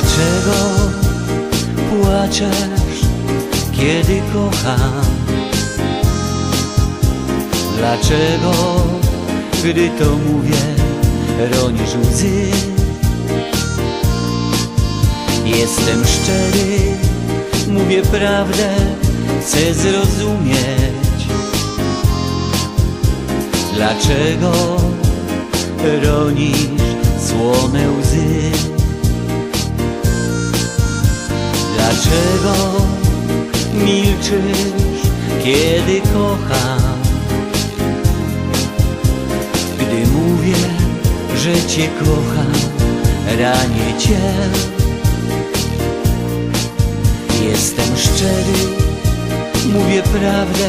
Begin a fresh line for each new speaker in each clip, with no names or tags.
Dlaczego płaczesz, kiedy kocham? Dlaczego, gdy to mówię, ronisz łzy? Jestem szczery, mówię prawdę, chcę zrozumieć Dlaczego ronisz słone łzy? Dlaczego milczysz, kiedy kocham? Gdy mówię, że Cię kocham, ranię Cię Jestem szczery, mówię prawdę,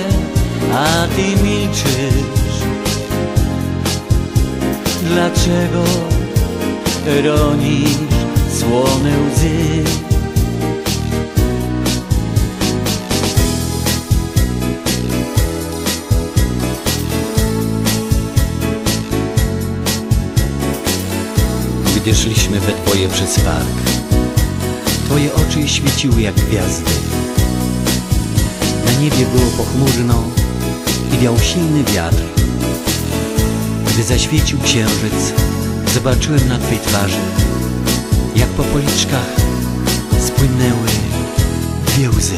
a Ty milczysz Dlaczego ronisz słone łzy? Gdy szliśmy we dwoje przez park Twoje oczy świeciły jak gwiazdy. Na niebie było pochmurno i wiał silny wiatr. Gdy zaświecił księżyc Zobaczyłem na Twej twarzy Jak po policzkach spłynęły dwie łzy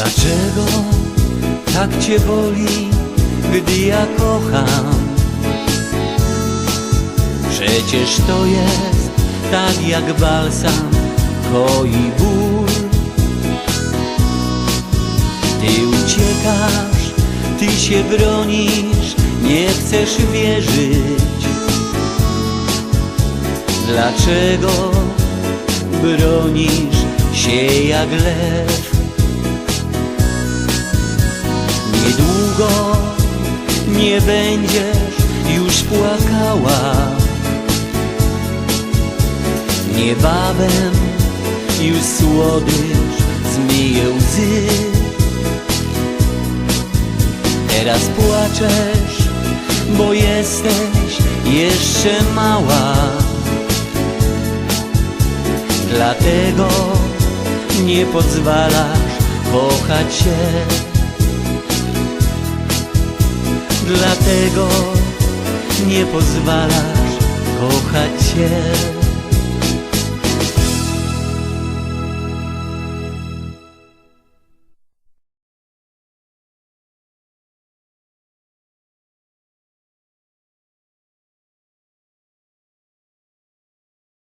Dlaczego tak Cię boli, gdy ja kocham? Przecież to jest tak jak balsam, koi ból. Ty uciekasz, Ty się bronisz, nie chcesz wierzyć. Dlaczego bronisz się jak lew? Niedługo nie będziesz już płakała. Niebawem już słodycz zmyje łzy. Teraz płaczesz, bo jesteś jeszcze mała. Dlatego nie pozwalasz kochać się Dlatego nie pozwalasz kochać się